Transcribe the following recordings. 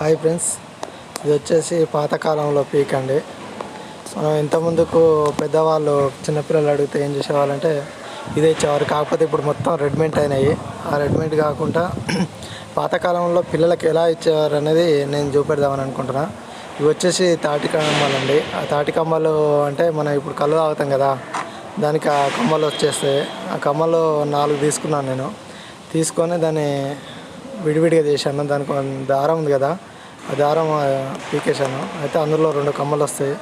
Hi friends ఇది వచ్చేసి పాతకాలంలో పీక్ అండి. మనం ఇంత ముందుకు పెద్దవాళ్ళు చిన్నపిల్లలు అడిగితే ఏం చేసేవాళ్ళంటే ఇదే ఇచ్చేవారు కాకపోతే ఇప్పుడు మొత్తం రెడ్మెంట్ అయినాయి. ఆ రెడ్మెంట్ కాకుండా పాతకాలంలో పిల్లలకు ఎలా ఇచ్చేవారు అనేది నేను చూపెడదామని అనుకుంటున్నా. ఇవి వచ్చేసి తాటి కమ్మలు అండి. ఆ తాటి కమ్మలు అంటే మనం ఇప్పుడు కళ్ళు తాగుతాం కదా దానికి ఆ కమ్మలు వచ్చేస్తాయి ఆ కమ్మలు నాలుగు తీసుకున్నాను నేను. తీసుకొని దాన్ని విడివిడిగా చేశాను. దానికి దారం ఉంది కదా దారం పీకేశాను. అయితే అందులో రెండు కమ్మలు వస్తాయి.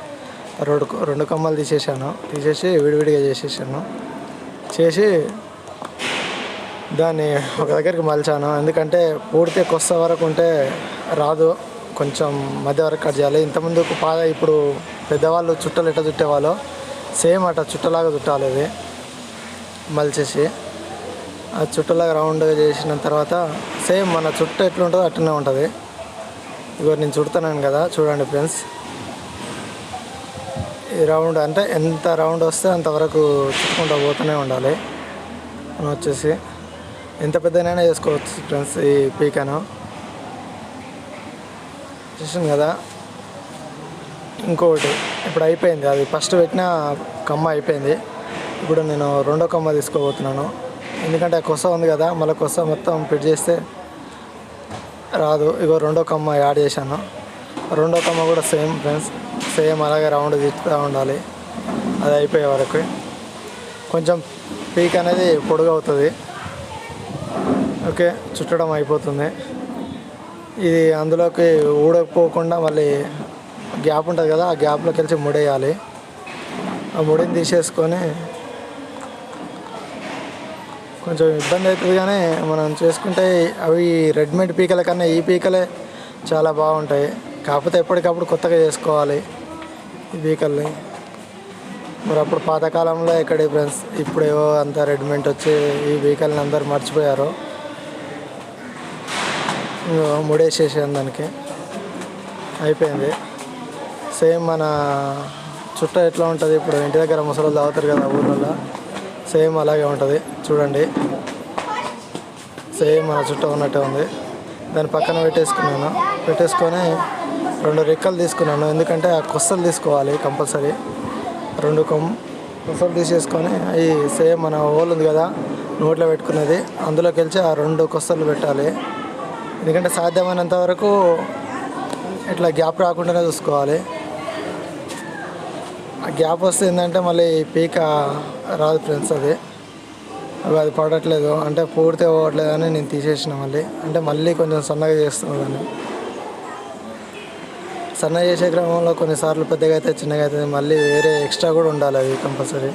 రెండు రెండు కమ్మలు తీసేసాను తీసేసి విడివిడిగా చేసేసాను. చేసి దాన్ని ఒక దగ్గరికి మలిచాను. ఎందుకంటే పూర్తి కొస్త వరకు ఉంటే రాదు. కొంచెం మధ్య వరకు కట్ చేయాలి. ఇంతకుముందు పాద ఇప్పుడు పెద్దవాళ్ళు చుట్టలు ఎట్లా చుట్టేవాళ్ళు సేమ్ అట్లా చుట్టలాగా చుట్టాలి ఇది మలిచేసి ఆ చుట్టలాగా రౌండ్గా చేసిన తర్వాత సేమ్ మన చుట్ట ఎట్లుంటుందో అట్లనే ఉంటుంది. ఇగో నేను చుడుతున్నాను కదా చూడండి ఫ్రెండ్స్. ఈ రౌండ్ అంటే ఎంత రౌండ్ వస్తే అంతవరకు చుట్టుకుంటూ పోతూనే ఉండాలి. మనం వచ్చేసి ఎంత పెద్దనైనా చేసుకోవచ్చు ఫ్రెండ్స్ ఈ పీకాను. చూసాను కదా? ఇంకొకటి ఇప్పుడు అయిపోయింది. అది ఫస్ట్ పెట్టిన కమ్మ అయిపోయింది. ఇప్పుడు నేను రెండో కమ్మ తీసుకోబోతున్నాను. ఎందుకంటే కొస ఉంది కదా మళ్ళీ కొస మొత్తం ఫిట్ చేస్తే రాదు. ఇగో రెండో కమ్మ యాడ్ చేశాను. రెండో కమ్మ కూడా సేమ్ ఫ్రెండ్స్ సేమ్ అలాగే రౌండ్ తిప్పుతూ ఉండాలి. అది అయిపోయే వరకు. కొంచెం పీక్ అనేది పొడుగు అవుతుంది. ఓకే చుట్టడం అయిపోతుంది. ఇది అందులోకి ఊడకపోకుండా మళ్ళీ గ్యాప్ ఉంటుంది కదా ఆ గ్యాప్లోకి వెళ్ళి ముడేయాలి. ఆ ముడిని తీసేసుకొని కొంచెం ఇబ్బంది అవుతుంది కానీ మనం చేసుకుంటే అవి రెడీమేడ్ పీకల కన్నా ఈ పీకలే చాలా బాగుంటాయి. కాకపోతే ఎప్పటికప్పుడు కొత్తగా చేసుకోవాలి ఈ పీకల్ని. మరి అప్పుడు పాతకాలంలో ఇక్కడ ఫ్రెండ్స్ ఇప్పుడేవో అంతా రెడీమేడ్ వచ్చి ఈ పీకల్ని అందరు మర్చిపోయారు. ముడేసేసాను దానికి. అయిపోయింది. సేమ్ మన చుట్ట ఎట్లా ఉంటుంది? ఇప్పుడు ఇంటి దగ్గర ముసలు తాగుతారు కదా ఊళ్ళల్లో సేమ్ అలాగే ఉంటుంది. చూడండి. సేమ్ మన చుట్టూ ఉన్నట్టే ఉంది. దాని పక్కన పెట్టేసుకున్నాను. పెట్టేసుకొని రెండు రెక్కలు తీసుకున్నాను. ఎందుకంటే ఆ కొස්සలు తీసుకోవాలి కంపల్సరీ. రెండు కొమ్ కొసలు తీసేసుకొని ఈ సేమ్ మన హోల్ ఉంది కదా నోట్లో పెట్టుకునేది అందులోకి వెళ్ళి ఆ రెండు కొస్తలు పెట్టాలి. ఎందుకంటే సాధ్యమైనంత వరకు ఇట్లా గ్యాప్ రాకుండానే చూసుకోవాలి. ఆ గ్యాప్ వస్తే ఏంటంటే మళ్ళీ పీక రాదు ఫ్రెండ్స్ అది. అవి అది పడట్లేదు. అంటే పూర్తి అవ్వట్లేదు అని నేను తీసేసిన మళ్ళీ. అంటే మళ్ళీ కొంచెం సన్నగా చేస్తున్నాను దాన్ని. సన్నగా చేసే క్రమంలో కొన్నిసార్లు పెద్దగా అయితే చిన్నగా అవుతుంది మళ్ళీ వేరే ఎక్స్ట్రా కూడా ఉండాలి అది కంపల్సరీ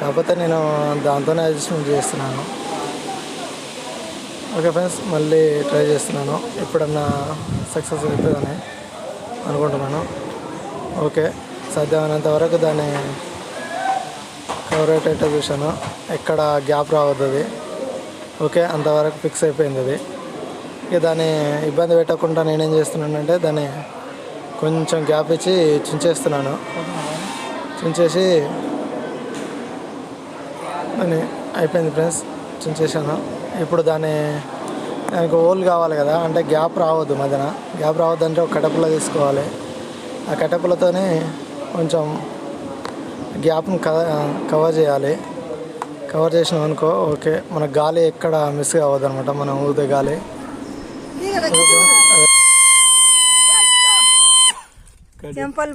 కాకపోతే నేను దాంతోనే అడ్జస్ట్మెంట్ చేస్తున్నాను. ఓకే ఫ్రెండ్స్ మళ్ళీ ట్రై చేస్తున్నాను. ఎప్పుడన్నా సక్సెస్ అవుతుందని అనుకుంటున్నాను. ఓకే. సాధ్యమైనంత వరకు దాన్ని కవర్ అయ్యేటట్టు చూశాను ఎక్కడ గ్యాప్ రావద్దు అది. ఓకే అంతవరకు ఫిక్స్ అయిపోయింది అది. ఇక దాన్ని ఇబ్బంది పెట్టకుండా నేనేం చేస్తున్నానంటే దాన్ని కొంచెం గ్యాప్ ఇచ్చి చుంచేస్తున్నాను. చుంచేసి దాన్ని అయిపోయింది ఫ్రెండ్స్ చుంచేసాను ఇప్పుడు దాన్ని దానికి హోల్ కావాలి కదా అంటే గ్యాప్ రావద్దు మధ్యన. గ్యాప్ రావద్దంటే ఒక కటపుల తీసుకోవాలి. ఆ కటపులతోనే కొంచెం గ్యాప్ని కవర్ చేయాలి. కవర్ చేసినాం అనుకో ఓకే మన గాలి ఎక్కడ మిస్ కావద్దు అనమాట మనం ఊదే గాలి. చెంపలు